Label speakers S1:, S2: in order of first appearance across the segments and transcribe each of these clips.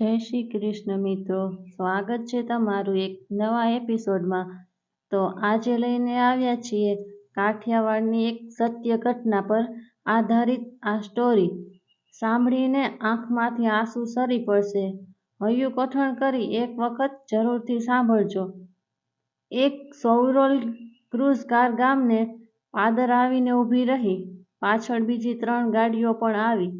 S1: જય શ્રી કૃષ્ણ મિત્રો. સ્વાગત છે તમારું એક નવા એપિસોડમાં. તો આજે લઈને આવ્યા છીએ કાઠિયાવાડની એક સત્ય ઘટના પર આધારિત આ સ્ટોરી સાંભળીને આંખમાંથી આંસુ સરી પડશે. હૈયું કઠણ કરી એક વખત જરૂરથી સાંભળજો. એક સૌરોલ ક્રુઝ કાર ગામને પાદર આવીને ઊભી રહી. પાછળ બીજી ત્રણ ગાડીઓ પણ આવી.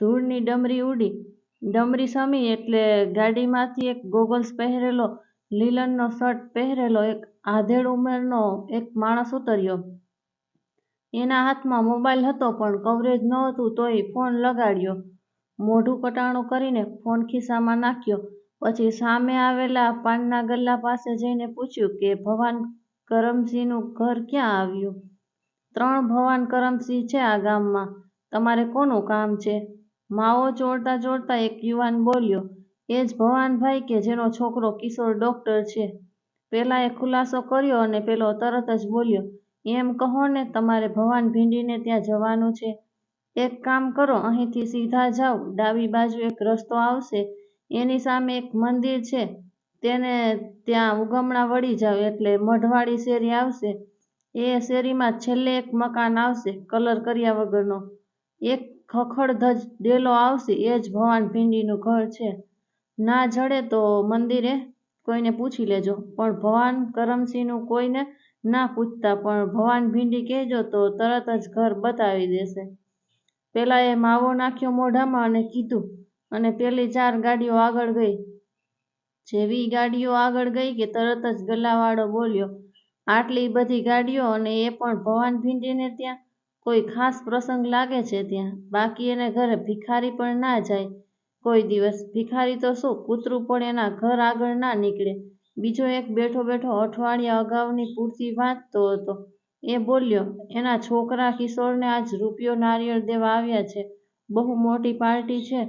S1: ધૂળની ડમરી ઉડી. ડમરી સમી એટલે ગાડીમાંથી એક ગોગલ્સ પહેરેલો, લીલનનો શર્ટ પહેરેલો, એક આધેડ ઉંમરનો એક માણસ ઉતર્યો. એના હાથમાં મોબાઈલ હતો પણ કવરેજ નહોતું તોય ફોન લગાડ્યો. મોઢું કટાણું કરીને ફોન ખિસ્સામાં નાખ્યો. પછી સામે આવેલા પાનના ગલ્લા પાસે જઈને પૂછ્યું કે, ભવાન કરમસિંહનું ઘર ક્યાં આવ્યું? ત્રણ ભવાન કરમસિંહ છે આ ગામમાં. તમારે કોનું કામ છે? માવો ચોરતા ચોરતા એક યુવાન બોલ્યો એ જ ભવાનભાઈ કે જેનો છોકરો કિશોર ડોક્ટર છે. પેલાએ ખુલાસો કર્યો અને પેલો તરત જ બોલ્યો, એમ કહો ને તમારે ભવાન ભીંડીને ત્યાં જવાનું છે. એક કામ કરો, અહીંથી સીધા જાઓ. ડાબી બાજુ એક રસ્તો આવશે. એની સામે એક મંદિર છે. તેને ત્યાં ઉગમણા વળી જાઓ એટલે મઢવાળી શેરી આવશે. એ શેરીમાં છેલ્લે એક મકાન આવશે, કલર કર્યા વગરનો. એક ખખડધજ ડેલો આવશે, એ જ ભવાન ભીંડીનું ઘર છે. ના જડે તો મંદિરે કોઈને પૂછી લેજો, પણ ભવાન કરમસિંહનું કોઈને ના પૂછતા, પણ ભવાન ભીંડી કહેજો તો તરત જ ઘર બતાવી દેશે. પેલાએ માવો નાખ્યો મોઢામાં અને કીધું, અને પેલી ચાર ગાડીઓ આગળ ગઈ. જેવી ગાડીઓ આગળ ગઈ કે તરત જ ગલ્લાવાળો બોલ્યો, આટલી બધી ગાડીઓ અને એ પણ ભવાન ભીંડીને ત્યાં કોઈ ખાસ પ્રસંગ લાગે છે ત્યાં? બાકી એને ઘરે ભિખારી પણ ના જાય. કોઈ દિવસ ભિખારી તો શું, કૂતરું પણ એના ઘર આગળ ના નીકળે. બીજો એક બેઠો બેઠો અઠવાડિયા અગાઉની પૂરતી વાંચતો હતો. એ બોલ્યો, એના છોકરા કિશોરને આજ રૂપિયો નારિયેળ દેવા આવ્યા છે. બહુ મોટી પાર્ટી છે.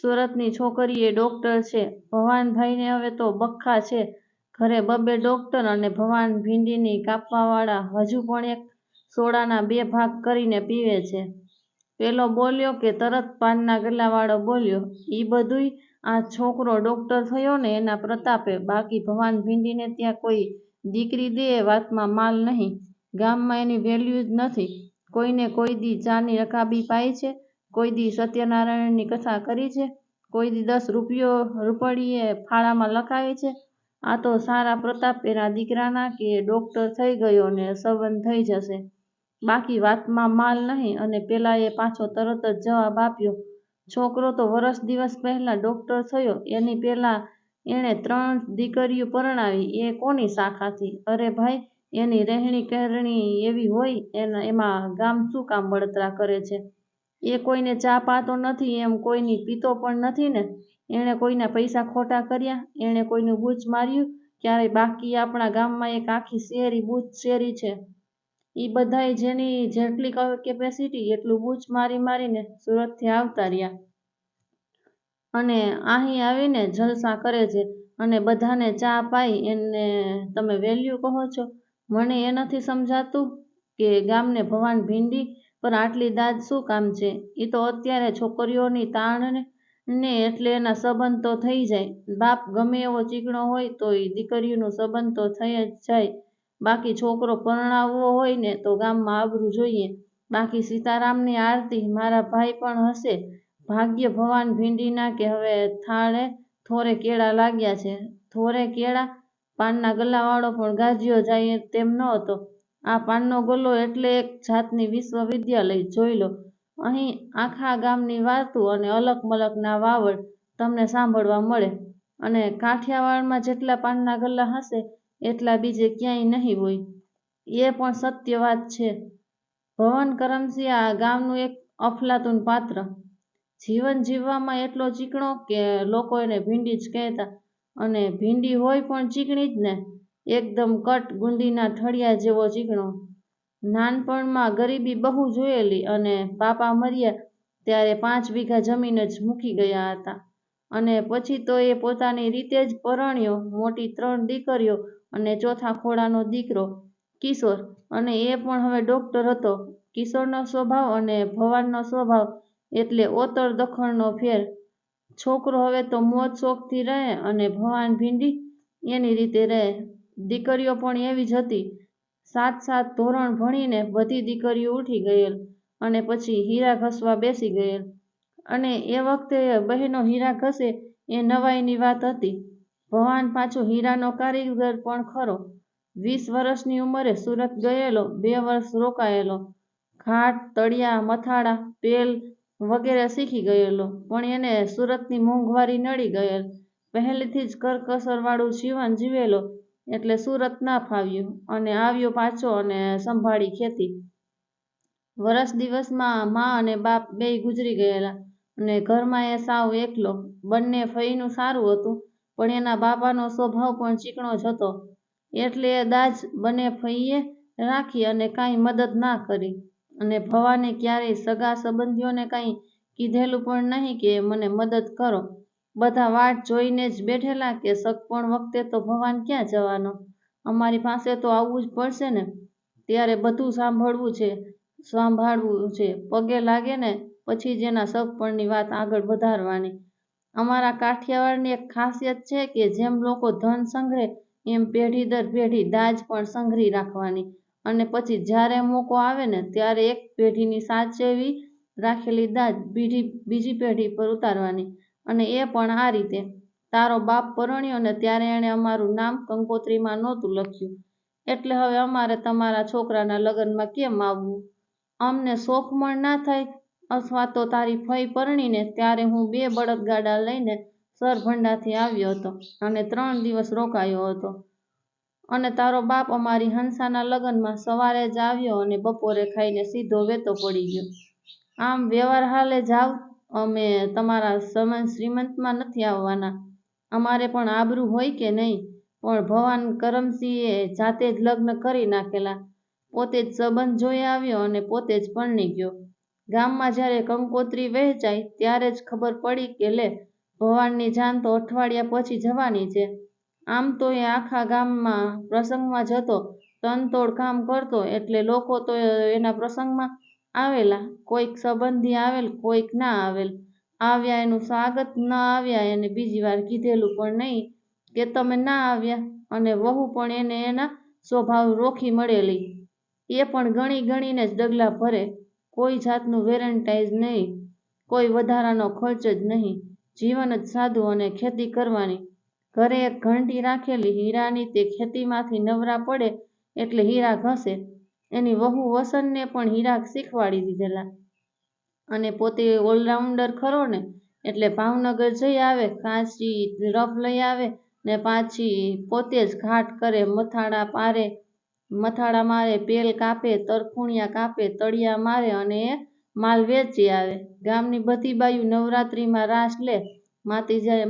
S1: સુરતની છોકરી એ ડોક્ટર છે. ભવાનભાઈને હવે તો બખ્ખા છે. ઘરે બબે ડોક્ટર અને ભવાન ભીંડીની કાપવાવાળા હજુ પણ એક સોડાના બે ભાગ કરીને પીવે છે. પેલો બોલ્યો કે તરત પાનના ગલ્લાવાળો બોલ્યો, ઈ બધુંય આ છોકરો ડોક્ટર થયો ને એના પ્રતાપે. બાકી ભવાન ભીંડીને ત્યાં કોઈ દીકરી દે એ વાતમાં માલ નહીં. ગામમાં એની વેલ્યુ જ નથી. કોઈને કોઈ દી ચાની રકાબી પાઈ છે, કોઈ દી સત્યનારાયણની કથા કરી છે, કોઈ દી દસ રૂપિયો રૂપડીએ ફાળામાં લખાવી છે. આ તો સારા પ્રતાપ એના દીકરાના કે ડોક્ટર થઈ ગયો ને સંબંધ થઈ જશે. બાકી વાતમાં માલ નહીં અને પેલાએ પાછો તરત જ જવાબ આપ્યો, છોકરો તો વરસ દિવસ પહેલા ડોક્ટર થયો, એની પહેલા એણે ત્રણ દીકરીઓ પરણાવી, એ કોની શાખાથી? અરે ભાઈ, એની રહેણી કહેણી એવી હોય, એના, એમાં ગામ શું કામ બળતરા કરે છે? એ કોઈને ચા પાતો નથી, એમ કોઈની પીતો પણ નથી ને? એણે કોઈના પૈસા ખોટા કર્યા? એણે કોઈનું બૂચ માર્યું? ક્યારેય બાકી આપણા ગામમાં એક આખી શેરી બૂચ શેરી છે? ઈ બધાય જેની જેટલી કેપેસિટી એટલું બૂચ મારી મારીને સુરતથી આવતા રહ્યા. અને અહીં આવીને જલસા કરે છે અને બધાને ચા પાઈ એને તમે વેલ્યુ કહો છો. મને એ નથી સમજાતું કે ગામને ભવાન ભીંડી પર આટલી દાદ શું કામ છે? એ તો અત્યારે છોકરીઓની તાણને ને એટલે એના સંબંધ તો થઈ જાય. બાપ ગમે એવો ચીકણો હોય તો એ દીકરીઓનું સંબંધ તો થઈ જ જાય. બાકી છોકરો પરણાવવો હોય ને તો ગામમાં આબરૂ જોઈએ. બાકી સીતારામની આરતી મારા ભાઈ પણ હશે. ભાગ્ય ભવાન ભીંડીના કે હવે થાળે થોરે કેળા લાગ્યા છે. થોરે કેળા પાનના ગલ્લાવાળો પણ ગાજ્યો જાય તેમ ન હતો. આ પાનનો ગલ્લો એટલે એક જાતની વિશ્વવિદ્યાલય. જોઈ લો. અહીં આખા ગામની વાતું અને અલક મલકના વાવડ તમને સાંભળવા મળે. અને કાઠિયાવાડમાં જેટલા પાનના ગલ્લા હશે એટલા બીજે ક્યાંય નહીં હોય. એ પણ સત્ય વાત છે. ભવન કરમસિંહ આ ગામનું એક અફલાતું પાત્ર. જીવન જીવવામાં એટલો ચીકણો કે લોકો એને ભીંડી જ કહેતા. અને ભીંડી હોય પણ ચીકણી જ ને. એકદમ કટ ગુંદીના ઠળિયા જેવો ચીકણો. નાનપણમાં ગરીબી બહુ જોયેલી અને પાપા મર્યા ત્યારે પાંચ વીઘા જમીન જ મૂકી ગયા હતા. અને પછી તો એ પોતાની રીતે જ પરણ્યો, મોટી ત્રણ દીકરીઓ અને ચોથા ખોળાનો દીકરો, કિશોર. અને એ પણ હવે ડોક્ટર હતો. કિશોરનો સ્વભાવ અને ભવાનનો સ્વભાવ એટલે ઓતર દખણનો ફેર. છોકરો હવે તો મોજ શોખથી રહે અને ભવાન ભીંડી એની રીતે રહે. દીકરીઓ પણ એવી જ હતી. સાત સાત ધોરણ ભણીને બધી દીકરીઓ ઉઠી ગયેલ અને પછી હીરા ઘસવા બેસી ગયેલ. અને એ વખતે બહેનો હીરા ઘસે એ નવાઈની વાત હતી. ભવાન પાછો હીરાનો કારીગર પણ ખરો. વીસ વર્ષની ઉંમરે સુરત ગયેલો, બે વર્ષ રોકાયેલો ઘાટ તળિયા, મથાળા પેલ વગેરે શીખી ગયેલો, પણ એને સુરતની મોંઘવારી નડી ગયેલ. પહેલેથી જ કરકસરવાળું જીવન જીવેલો, એટલે સુરત ના ફાવ્યું, અને આવ્યો પાછો અને સંભાળી ખેતી. વરસ દિવસમાં મા અને બાપ બેય ગુજરી ગયેલા, અને ઘરમાં એ સાવ એકલો, બંને ફઈનું સારું હતું. પણ એના બાપાનો સ્વભાવ પણ ચીકણો જ હતો. એટલે એ દાજ બંને ફઈએ રાખી અને કાંઈ મદદ ના કરી. અને ભવાને ક્યારેય સગા સંબંધીઓને કાંઈ કીધેલું પણ નહીં કે મને મદદ કરો. બધા વાટ જોઈને જ બેઠેલા કે સગપણ વખતે તો ભવાન ક્યાં જવાનો? અમારી પાસે તો આવવું જ પડશે ને? ત્યારે બધું સાંભળવું છે, સંભાળવું છે. પગે લાગે ને પછી જ એના સગપણની વાત આગળ વધારવાની. અમારા કાઠિયાવાડની એક ખાસિયત છે કે જેમ લોકો ધન સંઘરે એમ પેઢી દર પેઢી દાજ પણ સંઘરી રાખવાની. અને પછી જ્યારે મોકો આવે ને, ત્યારે એક પેઢીની સાચવી રાખેલી દાજ બીજી પેઢી પર ઉતારવાની. અને એ પણ આ રીતે. તારો બાપ પરણ્યો ને ત્યારે એણે અમારું નામ કંકોત્રીમાં નહોતું લખ્યું. એટલે હવે અમારે તમારા છોકરાના લગ્નમાં કેમ આવવું? અમને શોખ મણ ના થાય અથવા તો તારી ફઈ પરણીને ત્યારે હું બે બળદગાડા લઈને સરભંડાથી આવ્યો હતો અને ત્રણ દિવસ રોકાયો હતો. અને તારો બાપ અમારી હંસાના લગ્નમાં સવારે જ આવ્યો અને બપોરે ખાઈને સીધો વેતો પડી ગયો. આમ વ્યવહાર હાલે જાવ, અમે તમારા શ્રીમંતમાં નથી આવવાના. અમારે પણ આબરૂ હોય કે નહીં, પણ ભવાન કરમસિંહે જાતે જ લગ્ન કરી નાખેલા. પોતે જ સંબંધ જોઈ આવ્યો અને પોતે જ પરણી ગયો. ગામમાં જ્યારે કંકોત્રી વહેંચાઈ ત્યારે જ ખબર પડી કે લે, ભવાનની જાન તો અઠવાડિયા પછી જવાની છે. આમ તો એ આખા ગામમાં પ્રસંગમાં જતો, તનતોડ કામ કરતો, એટલે લોકો તો એના પ્રસંગમાં આવેલા. કોઈક સંબંધી આવેલ, કોઈક ના આવેલ. આવ્યા એનું સ્વાગત, ન આવ્યા એને બીજી વાર કીધેલું પણ નહીં કે તમે ના આવ્યા, અને વહુ પણ એને એના સ્વભાવ રોખી મળેલી. એ પણ ગણી ગણીને જ ડગલા ભરે. કોઈ જાતનું વેરેન્ટાઈઝ નહીં, કોઈ વધારાનો ખર્ચ જ નહીં. જીવન જ સાદું અને ખેતી કરવાની. ઘરે એક ઘંટી રાખેલી હીરાની તે ખેતીમાંથી નવરા પડે એટલે હીરા ઘસે. એની વહુ વસનને પણ હીરા શીખવાડી દીધેલા. અને પોતે ઓલરાઉન્ડર ખરો ને, એટલે ભાવનગર જઈ આવે કાચી રફ લઈ આવે ને પાછી પોતે જ ઘાટ કરે, મથાળા પારે મથાળા મારે પેલ કાપે, તરખુણિયા કાપે, તળિયા મારે અને એ માલ વેચી આવે. ગામની બધી બાયું નવરાત્રિમાં રાસ લે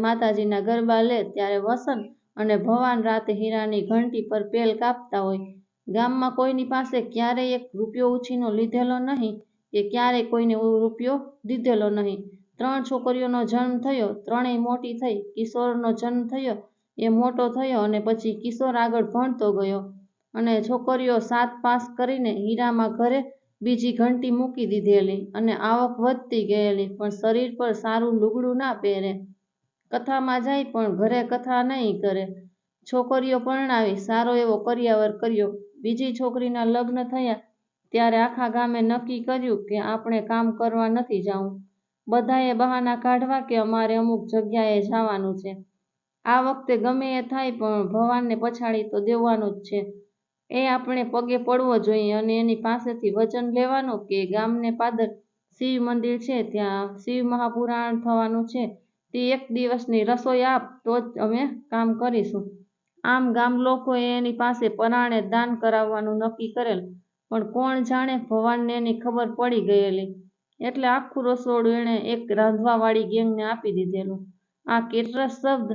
S1: માતાજીના ગરબા લે, ત્યારે વસન અને ભવાન રાતે હીરાની ઘંટી પર પેલ કાપતા હોય. ગામમાં કોઈની પાસે ક્યારેય એક રૂપિયો ઉછીનો લીધેલો નહીં કે ક્યારેય કોઈને રૂપિયો દીધેલો નહીં. ત્રણ છોકરીઓનો જન્મ થયો, ત્રણેય મોટી થઈ, કિશોરનો જન્મ થયો, એ મોટો થયો અને પછી કિશોર આગળ ભણતો ગયો. અને છોકરીઓ સાત પાસ કરીને હીરામાં ઘરે બીજી ઘંટી મૂકી દીધેલી અને આવક વધતી ગયેલી, પણ શરીર પર સારું લુગડું ના પહેરે. કથામાં જાય પણ ઘરે કથા નહીં કરે. છોકરીઓ પરણાવી સારો એવો કરિયાવર કર્યો. બીજી છોકરીના લગ્ન થયા ત્યારે આખા ગામે નક્કી કર્યું કે આપણે કામ કરવા નથી જાવું બધાએ બહાના કાઢવા કે અમારે અમુક જગ્યાએ જાવાનું છે. આ વખતે ગમે એ થાય પણ ભવાનને પછાડી તો દેવાનું જ છે. એ આપણે પગે પડવો જોઈએ અને એની પાસેથી વચન લેવાનું કે ગામને પાદર શિવ મંદિર છે, ત્યાં શિવ મહાપુરાણ થવાનું છે, તે એક દિવસની રસોઈ આપ, તો જ અમે કામ કરીશું. આમ ગામ લોકોએ એની પાસે પરાણે દાન કરાવવાનું નક્કી કરેલ, પણ કોણ જાણે ભવાનને એની ખબર પડી ગયેલી. એટલે આખું રસોડું એણે એક રાંધવાવાળી ગેંગને આપી દીધેલું. આ કેટરસ શબ્દ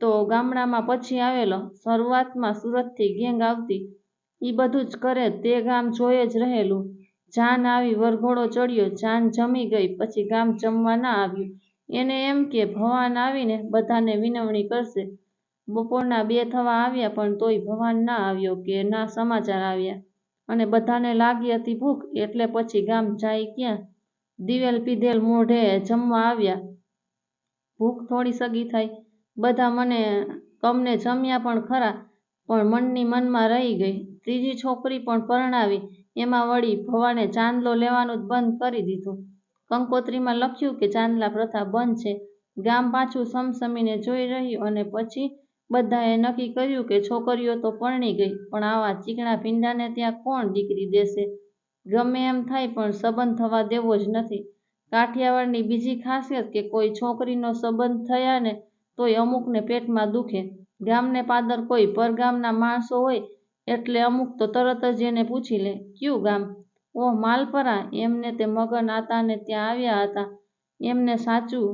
S1: તો ગામડામાં પછી આવેલો. શરૂઆતમાં સુરતથી ગેંગ આવતી ઈ બધું જ કરે, તે ગામ જોયે જ રહેલું. જાન આવી, વરઘોડો ચડ્યો, જાન જમી ગઈ, પછી ગામ જમવા ના આવ્યું. એને એમ કે, ભવાન આવીને બધાને વિનવણી કરશે. બપોરના બે થવા આવ્યા, પણ તોય ભવાન ના આવ્યો કે ના સમાચાર આવ્યા. અને બધાને લાગી હતી ભૂખ, એટલે પછી ગામ જાય ક્યાં? દિવેલ પીધેલ મોઢે જમવા આવ્યા. ભૂખ થોડી સગી થાય બધા મને કમને જમ્યા પણ ખરા, પણ મનની મનમાં રહી ગઈ. ત્રીજી છોકરી પણ પરણાવી, એમાં વળી ભવાને ચાંદલો લેવાનું જ બંધ કરી દીધું. કંકોત્રીમાં લખ્યું કે ચાંદલા પ્રથા બંધ છે. ગામ પાછું સમસમીને જોઈ રહ્યું અને પછી બધાએ નક્કી કર્યું કે છોકરીઓ તો પરણી ગઈ, પણ આવા ચીકણા ભીંડાને ત્યાં કોણ દીકરી દેશે? ગમે એમ થાય પણ સંબંધ થવા દેવો જ નથી. કાઠિયાવાડની બીજી ખાસિયત કે કોઈ છોકરીનો સંબંધ થયા ને તોય અમુકને પેટમાં દુખે. ગામને પાદર કોઈ પરગામના માણસો હોય એટલે અમુક તો તરત જ એને પૂછી લે, ક્યું ગામ? ઓહ, માલપરા. એમને તે મગન આતાને ત્યાં આવ્યા હતા. એમને સાચું,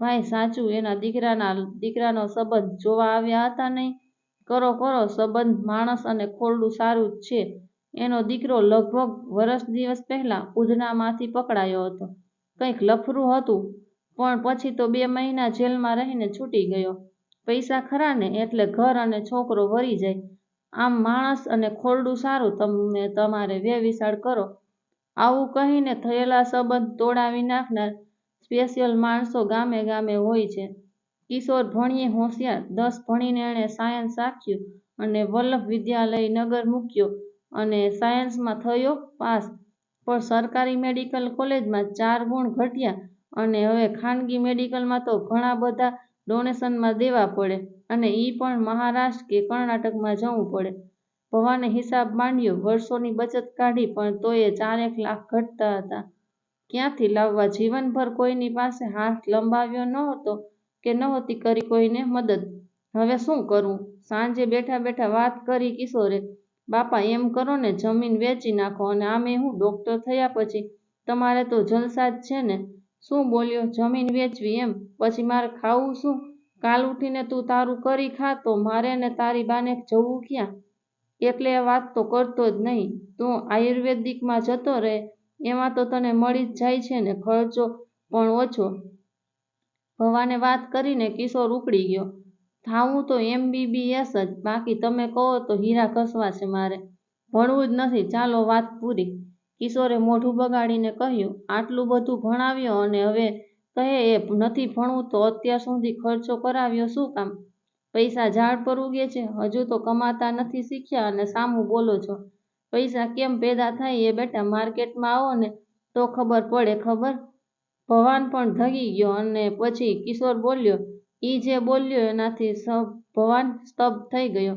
S1: ભાઈ, સાચું, એના દીકરાના, દીકરાનો સંબંધ જોવા આવ્યા હતા નહીં. કરો કરો, સંબંધ માણસ અને ખોરડું સારું જ છે. એનો દીકરો લગભગ વરસ દિવસ પહેલાં ઉધનામાંથી પકડાયો હતો. કંઈક લફરું હતું, પણ પછી તો બે મહિના જેલમાં રહીને છૂટી ગયો. પૈસા ખરા ને એટલે ઘર અને છોકરો વરી જાય. આમ માણસ અને ખોરડું સારું, તમે તમારે વેવિશાળ કરો. આવું કહીને થયેલા સંબંધ તોડાવી નાખનાર સ્પેશિયલ માણસો ગામે ગામે હોય છે. કિશોર ભણીએ હોશિયાર, દસ ભણીને એણે સાયન્સ રાખ્યું અને વલ્લભ વિદ્યાલય નગર મૂક્યો અને સાયન્સમાં થયો પાસ. પણ સરકારી મેડિકલ કોલેજમાં ચાર ગુણ ઘટ્યા અને હવે ખાનગી મેડિકલમાં તો ઘણા બધા ડોનેશનમાં દેવા પડે. અને એ પણ મહારાષ્ટ્ર કે કર્ણાટકમાં જવું પડે. ભવાને હિસાબ માંડ્યો, વર્ષોની બચત કાઢી, પણ તોય ચારેક લાખ ઘટતા હતા. ક્યાંથી લાવવા? જીવનભર કોઈની પાસે હાથ લંબાવ્યો નહોતો કે નહોતી કરી કોઈને મદદ. હવે શું કરવું સાંજે બેઠા બેઠા વાત કરી કિશોરે, બાપા, એમ કરો ને, જમીન વેચી નાખો અને આમે હું ડોક્ટર થયા પછી તમારે તો જલસા જ છે ને? શું બોલ્યો? જમીન વેચવી એમ? પછી મારે ખાવું શું? કાલ ઉઠીને તું તારું કરી ખા તો મારે ને તારી બાને જવું ક્યાં? એટલે વાત તો કરતો જ નહીં. તું આયુર્વેદિકમાં જતો રહે, એમાં તો તને મળી જ જાય છે ને ખર્ચો પણ ઓછો. ભવાને વાત કરીને કિશોર ઉકળી ગયો. થાવું તો એમબીબીએસ જ, બાકી તમે કહો તો હીરા ઘસવા છે મારે. ભણવું જ નથી, ચાલો વાત પૂરી. કિશોરે મોઢું બગાડીને કહ્યું, આટલું બધું ભણાવ્યો અને હવે કહે એ નથી ભણવું તો અત્યાર સુધી ખર્ચો કરાવ્યો શું કામ? પૈસા ઝાડ પર ઉગે છે, હજુ તો કમાતા નથી શીખ્યા અને સામું બોલો છો, પૈસા કેમ પેદા થાય એ બેટા માર્કેટમાં આવો ને તો ખબર પડે ખબર? ભવાન પણ ધગી ગયો અને પછી કિશોર બોલ્યો, ઈ જે બોલ્યો એનાથી ભવાન સ્તબ્ધ થઈ ગયો.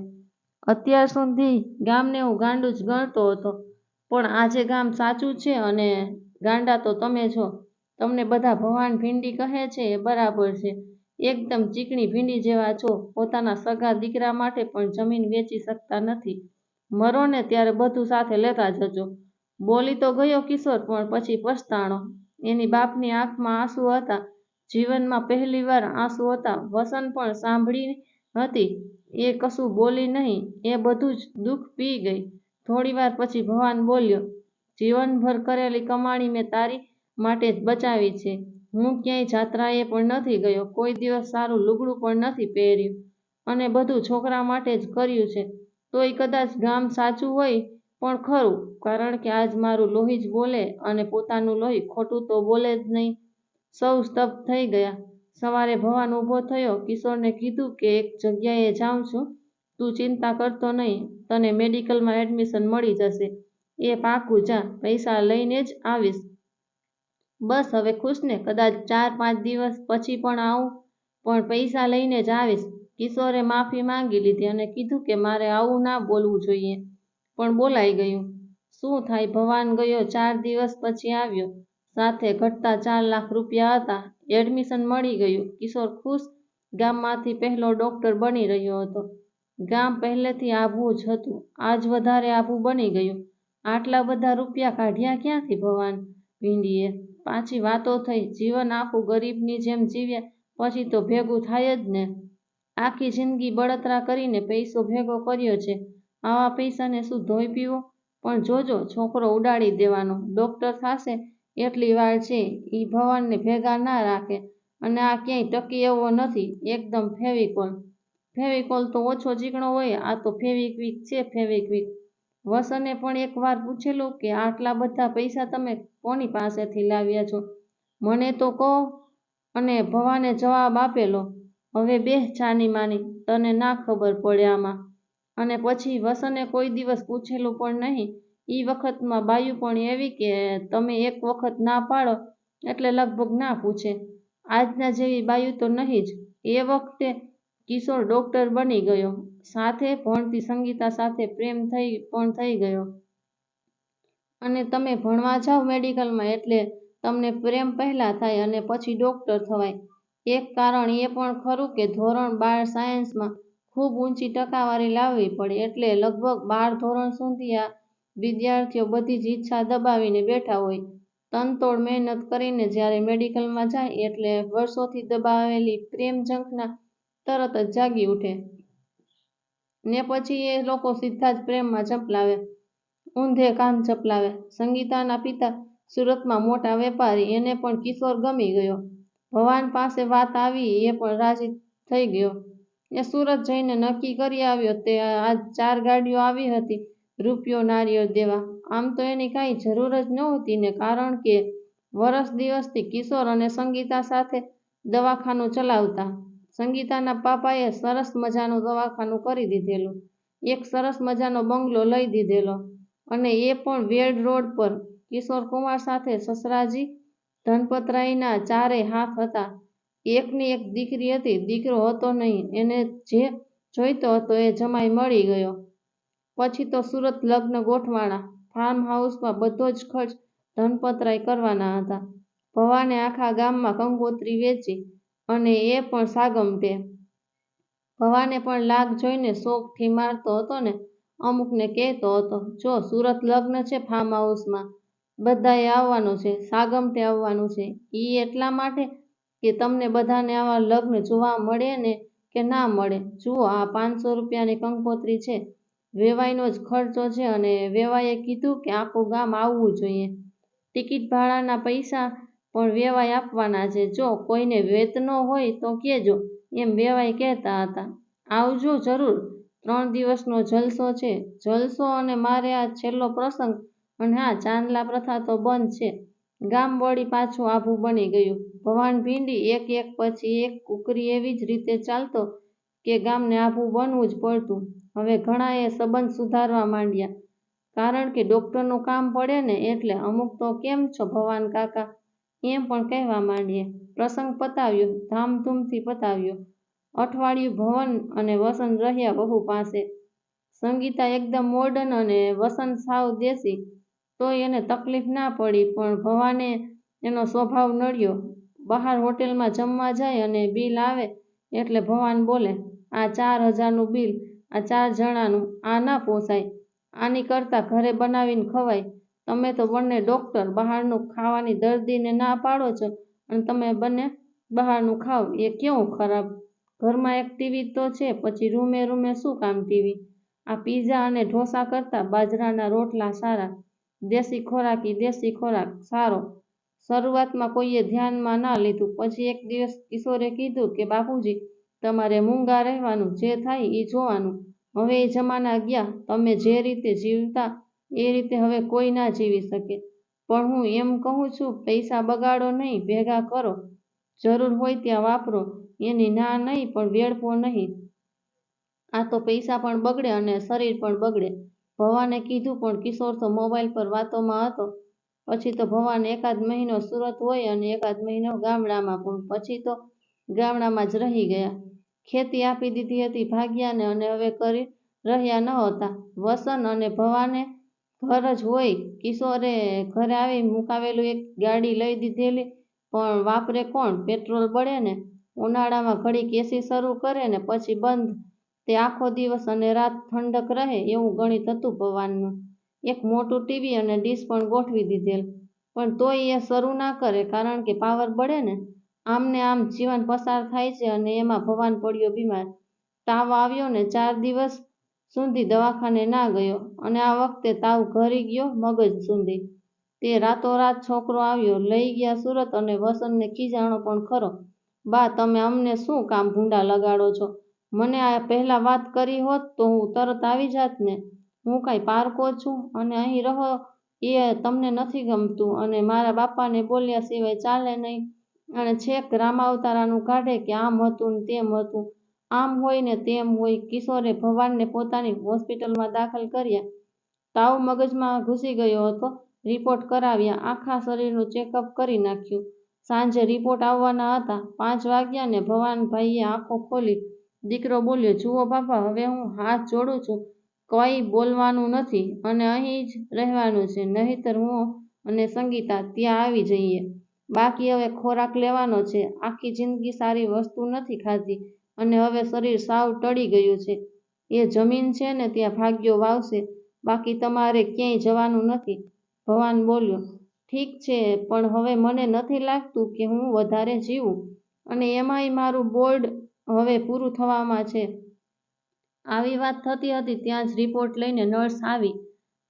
S1: અત્યાર સુધી ગામને હું ગાંડું જ ગણતો હતો, પણ આજે ગામ સાચું છે અને ગાંડા તો તમે છો. તમને બધા ભવાન ભીંડી કહે છે એ બરાબર છે. એકદમ ચીકણી ભીંડી જેવા છો. પોતાના સગા દીકરા માટે પણ જમીન વેચી શકતા નથી. મરો ને ત્યારે બધું સાથે લેતા જજો. બોલી તો ગયો કિશોર, પણ પછી પછતાણો એની બાપની આંખમાં આંસુ હતા. જીવનમાં પહેલીવાર આંસુ હતા. વસન પણ સાંભળી હતી. એ કશું બોલી નહીં. એ બધું જ દુઃખ પી ગઈ. થોડીવાર પછી ભવાન બોલ્યો, જીવનભર કરેલી કમાણી મેં તારી માટે જ બચાવી છે. હું ક્યાંય જાત્રાએ પણ નથી ગયો. કોઈ દિવસ સારું લુગડું પણ નથી પહેર્યું. અને બધું છોકરા માટે જ કર્યું છે. તોય કદાચ ગામ સાચું હોય પણ ખરું. કારણ કે આજ મારું લોહી જ બોલે અને પોતાનું લોહી ખોટું તો બોલે જ નહીં. સૌ સ્તબ્ધ થઈ ગયા. સવારે ભવાન ઊભો થયો. કિશોરને કીધું કે એક જગ્યાએ જાઉં છું. તું ચિંતા કરતો નહીં. તને મેડિકલમાં એડમિશન મળી જશે. એ પાક્કું જા. પૈસા લઈને જ આવીશ. બસ હવે ખુશ ને, કદાચ ચાર પાંચ દિવસ પછી પણ આવું. પણ પૈસા લઈને જ આવીશ. કિશોરે માફી માંગી લીધી અને કીધું કે મારે આવું ના બોલવું જોઈએ. પણ બોલાઈ ગયું. શું થાય? ભવાન ગયો, ચાર દિવસ પછી આવ્યો. સાથે ઘટતા ચાર લાખ રૂપિયા હતા. એડમિશન મળી ગયું. કિશોર ખુશ. ગામમાંથી પહેલો ડૉક્ટર બની રહ્યો હતો. ગામ પહેલેથી આભું જ હતું. આજ વધારે આભું બની ગયું. આટલા બધા રૂપિયા કાઢ્યા ક્યાંથી ભવાન? ભીંડીએ પાછી વાતો થઈ. જીવન આખું ગરીબની જેમ જીવ્યા પછી તો ભેગું થાય જ ને. આખી જિંદગી બળતરા કરીને પૈસો ભેગો કર્યો છે. આવા પૈસાને શું ધોઈ પીવો? પણ જોજો, છોકરો ઉડાડી દેવાનો. ડોક્ટર થાશે એટલી વાર છે એ ભવાનને ભેગા ના રાખે. અને આ ક્યાંય ટકી એવો નથી, એકદમ ફેવિકોલ. ફેવિકોલ તો ઓછો ચીકણો હોય, આ તો ફેવિક્વિક છે, ફેવિક્વિક. વસને પણ એકવાર પૂછેલું કે આટલા બધા પૈસા તમે કોની પાસેથી લાવ્યા છો? મને તો કહો અને ભવાને જવાબ આપેલો, હવે બેહ છાની માની, તને ના ખબર પડે આમાં. અને પછી વસને કોઈ દિવસ પૂછેલું પણ નહીં. એ વખતમાં બાયુ પણ એવી કે તમે એક વખત ના પાડો એટલે લગભગ ના પૂછે. આજના જેવી બાયુ તો નહીં જ. એ વખતે કિશોર ડોક્ટર બની ગયો. સાથે ભણતી સંગીતા સાથે પ્રેમ થઈ, પણ થઈ ગયો. અને તમે ભણવા જાઓ મેડિકલમાં એટલે તમને પ્રેમ પહેલાં થાય અને પછી ડોક્ટર થવાય. એક કારણ એ પણ ખરું કે ધોરણ બાર સાયન્સમાં ખૂબ ઊંચી ટકાવારી લાવવી પડે એટલે લગભગ બાર ધોરણ સુધી આ વિદ્યાર્થીઓ બધી જ ઈચ્છા દબાવીને બેઠા હોય. તનતોડ મહેનત કરીને જ્યારે મેડિકલમાં જાય એટલે વર્ષોથી દબાવેલી પ્રેમ ઝંખના તરત જ જાગી ઉઠે. ને પછી એ લોકો સીધા જ પ્રેમમાં ઝંપલાવે, ઊંધે કાન ચપલાવે સંગીતાના પિતા સુરતમાં મોટા વેપારી, એને પણ કિશોર ગમી ગયો. ભવાન પાસે વાત આવી, એ પણ રાજી થઈ ગયો. એ સુરત જઈને નક્કી કરી આવ્યો, તે આજ ચાર ગાડીઓ આવી હતી, રૂપિયો નારિયેળ દેવા. આમ તો એની કાંઈ જરૂર જ નહોતી ને કારણ કે વરસ દિવસથી કિશોર અને સંગીતા સાથે દવાખાનું ચલાવતા. સંગીતાના પાપાએ સરસ મજાનું દવાખાનું કરી દીધેલું. એક સરસ મજાનો બંગલો લઈ દીધેલો. અને એ પણ વેડ રોડ પર. કિશોર કુમાર સાથે સસરાજી, ધનપતરાયના ચારે હાથ હતા. એકની એક દીકરી હતી. દીકરો હતો નહીં. એને જે જોઈતો હતો એ જમાઈ મળી ગયો. પછી તો સુરત લગ્ન ગોઠવાણા. ફાર્મ હાઉસમાં બધો જ ખર્ચ ધનપતરાય કરવાના હતા. ભવાને આખા ગામમાં કંકોત્રી વેચી. અને એ પણ સાગમટે ભવાને પણ લાગ જોઈને શોખથી મારતો હતો ને, અમુકને કહેતો હતો, જો સુરત લગ્ન છે ફાર્મ હાઉસમાં બધાએ આવવાનું છે સાગમટે આવવાનું છે. એ એટલા માટે કે તમને બધાને આવા લગ્ન જોવા મળે ને કે ના મળે? જુઓ, આ પાંચસો રૂપિયાની કંકોત્રી છે. વેવાઈનો જ ખર્ચો છે અને વેવાઈએ કીધું કે આખું ગામ આવવું જોઈએ. ટિકિટ ભાડાના પૈસા પણ વેવાઈ આપવાના છે. જો કોઈને વેતનો હોય તો કહેજો એમ વેવાઈ કહેતા હતા. આવજો જરૂર. ત્રણ દિવસનો જલસો છે. જલસો અને મારે આ છેલ્લો પ્રસંગ અને હા ચાંદલા પ્રથા તો બંધ છે. ગામ વળી પાછું આભું બની ગયું. ભવાન ભીંડી એક એક પછી એક કુકરી એવી જ રીતે ચાલતો કે ગામને આભું બનવું જ પડતું. હવે ઘણાએ સંબંધ સુધારવા માંડ્યા. કારણ કે ડૉક્ટરનું કામ પડે ને એટલે અમુક તો કેમ છો ભવાન કાકા? એમ પણ કહેવા માંડીએ. પ્રસંગ પતાવ્યો, ધામધૂમથી પતાવ્યો. અઠવાડિયું ભવન અને વસંત રહ્યા વહુ પાસે. સંગીતા એકદમ મોર્ડન અને વસંત સાવ દેશી. તોય એને તકલીફ ના પડી, પણ ભવાને એનો સ્વભાવ નડ્યો. બહાર હોટેલમાં જમવા જાય અને બિલ આવે એટલે ભવાન બોલે, આ ચાર હજારનું બિલ, આ ચાર જણાનું, આ ના પોસાય. આની કરતાં ઘરે બનાવીને ખવાય. તમે તો બંને ડોક્ટર બહારનું ખાવાની દર્દીને ના પાડો છો અને તમે બંને બહારનું ખાવ. એ કેવું ખરાબ? ઘરમાં એક ટીવી તો છે, પછી રૂમે રૂમે શું કામ ટીવી આ પીઝા અને ઢોસા કરતાં બાજરાના રોટલા સારા. દેશી ખોરાકી, દેશી ખોરાક સારો. શરૂઆતમાં કોઈએ ધ્યાનમાં ના લીધું, પછી એક દિવસ કિશોરે કીધું કે, બાપુજી, તમારે મૂંગા રહેવાનું, જે થાય એ જોવાનું. હવે એ જમાના ગયા, તમે જે રીતે જીવતા એ રીતે હવે કોઈ ના જીવી શકે. પણ હું એમ કહું છું, પૈસા બગાડો નહીં, ભેગા કરો. જરૂર હોય ત્યાં વાપરો. એની ના નહીં, પણ વેડફો નહીં. આ તો પૈસા પણ બગડે અને શરીર પણ બગડે. ભવાને કીધું પણ કિશોર તો મોબાઈલ પર વાતોમાં હતો. પછી તો ભવાન એકાદ મહિનો સુરત હોય અને એકાદ મહિનો ગામડામાં, પણ પછી તો ગામડામાં જ રહી ગયા. ખેતી આપી દીધી હતી ભાગ્યાને અને હવે કરી રહ્યા ન હતા. વસન અને ભવાને ઘર જ હોય. કિશોરે ઘરે આવી મુકાવેલું એક ગાડી લઈ દીધેલી. પણ વાપરે કોણ? પેટ્રોલ બળે ને? ઉનાળામાં ઘડીક એસી શરૂ કરે ને પછી બંધ. તે આખો દિવસ અને રાત ઠંડક રહે એવું ગણિત હતું ભવાનનું એક મોટું ટીવી અને ડીશ પણ ગોઠવી દીધેલ. પણ તોય એ શરૂ ના કરે કારણ કે પાવર બળે ને? આમને આમ જીવન પસાર થાય છે અને એમાં ભવાન પડ્યો બીમાર. તાવ આવ્યો ને ચાર દિવસ સુધી દવાખાને ના ગયો અને આ વખતે તાવ ઘરી ગયો મગજ સુધી. તે રાતોરાત છોકરો આવ્યો, લઈ ગયા સુરત અને વસંતને ખીજાણો પણ ખરો. બા, તમે અમને શું કામ ભૂંડા લગાડો છો? મને આ પહેલાં વાત કરી હોત તો હું તરત આવી જાત ને. હું કાંઈ પારકો છું અને અહીં રહો, એ તમને નથી ગમતું. અને મારા બાપાને બોલ્યા સિવાય ચાલે નહીં. અને છેક રામાવતારાનું કાઢે કે આમ હતું ને તેમ હતું. આમ હોય ને તેમ હોય કિશોરે ભવાનને પોતાની હોસ્પિટલમાં દાખલ કર્યા. તાવ મગજમાં ઘૂસી ગયો હતો. રિપોર્ટ કરાવ્યા. આખા શરીરનું ચેકઅપ કરી નાખ્યું. સાંજે રિપોર્ટ આવવાના હતા. પાંચ વાગ્યા ને ભવાનભાઈએ આંખો ખોલી. દીકરો બોલ્યો, જુઓ બાપા, હવે હું હાથ જોડું છું. કંઈ બોલવાનું નથી અને અહીં જ રહેવાનું છે. નહીંતર હું અને સંગીતા ત્યાં આવી જઈએ. બાકી હવે ખોરાક લેવાનો છે. આખી જિંદગી સારી વસ્તુ નથી ખાધી. અને હવે શરીર સાવ ટળી ગયું છે. એ જમીન છે ને ત્યાં ભાગ્યો વાવશે. બાકી તમારે ક્યાંય જવાનું નથી. ભવાન બોલ્યો, ઠીક છે, પણ હવે મને નથી લાગતું કે હું વધારે જીવું. અને એમાંય મારું બોર્ડ હવે પૂરું થવામાં છે. આવી વાત થતી હતી ત્યાં જ રિપોર્ટ લઈને નર્સ આવી.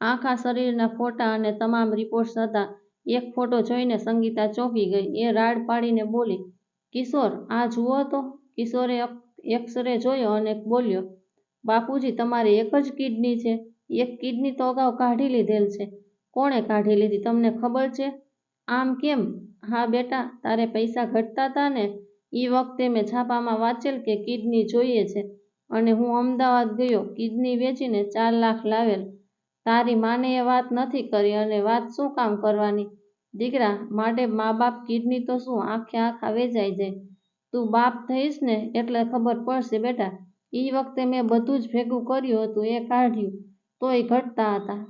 S1: આખા શરીરના ફોટા અને તમામ રિપોર્ટ્સ હતા. એક ફોટો જોઈને સંગીતા ચોંકી ગઈ. એ રાડ પાડીને બોલી, કિશોર, આ જુઓ તો. કિશોરે એક્સરે જોયો અને બોલ્યો, બાપુજી, તમારે એક જ કિડની છે. એક કિડની તો અગાઉ કાઢી લીધેલ છે. કોણે કાઢી લીધી? તમને ખબર છે? આમ કેમ? હા, બેટા, તારે પૈસા ઘટતા હતા ને? એ વખતે મેં છાપામાં વાંચેલ કે કિડની જોઈએ છે. અને હું અમદાવાદ ગયો. કિડની વેચીને ચાર લાખ લાવેલ. તારી માને એ વાત નથી કરી અને વાત શું કામ કરવાની? દીકરા, માટે મા બાપ કિડની તો શું આખે આખા વેચાઈ જાય? તું બાપ થઈશ ને એટલે ખબર પડશે બેટા. એ વખતે મેં બધું જ ભેગું કર્યું હતું, એ કાઢ્યું, તોય ઘટતા હતા.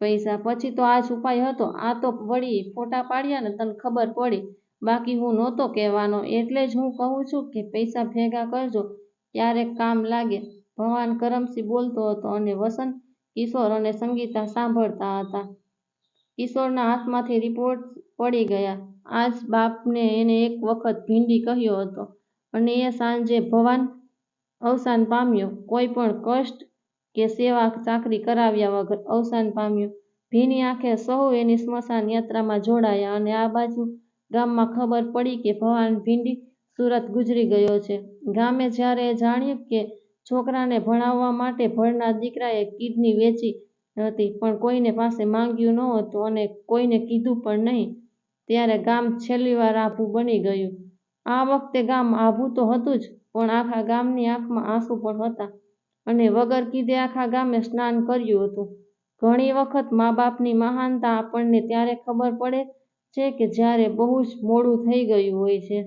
S1: પૈસા પછી તો આ જ ઉપાય હતો, આ તો વળી ફોટા પાડ્યા ને તને ખબર પડી. બાકી હું નહોતો કહેવાનો, એટલે જ હું કહું છું કે પૈસા ભેગા કરજો, ક્યારેક કામ લાગે. ભવાન કરમસિંહ બોલતો હતો અને વસંત કિશોર અને સંગીતા સાંભળતા હતા. કિશોરના હાથમાંથી રિપોર્ટ પડી ગયા. આજ બાપને એને એક વખત ભીંડી કહ્યો હતો અને એ સાંજે ભવાન અવસાન પામ્યો. કોઈ પણ કષ્ટ કે સેવા ચાકરી કરાવ્યા વગર અવસાન પામ્યો. ભીની આંખે સહુ એની સ્મશાન યાત્રામાં જોડાયા અને આ બાજુ ગામમાં ખબર પડી કે ભવાન ભીંડી સુરત ગુજરી ગયો છે. ગામે જ્યારે જાણ્યું કે છોકરાને ભણાવવા માટે ભણનાર દીકરાએ કિડની વેચી હતી પણ કોઈને પાસે માંગ્યું નહોતું અને કોઈને કીધું પણ નહીં. ત્યારે ગામ છેલ્લીવાર આભું બની ગયું. આ વખતે ગામ આભું તો હતું જ, પણ આખા ગામની આંખમાં આંસુ પણ હતા અને વગર કીધે આખા ગામે સ્નાન કર્યું હતું. ઘણી વખત મા બાપની મહાનતા આપણને ત્યારે ખબર પડે છે કે જ્યારે બહુ જ મોડું થઈ ગયું હોય છે.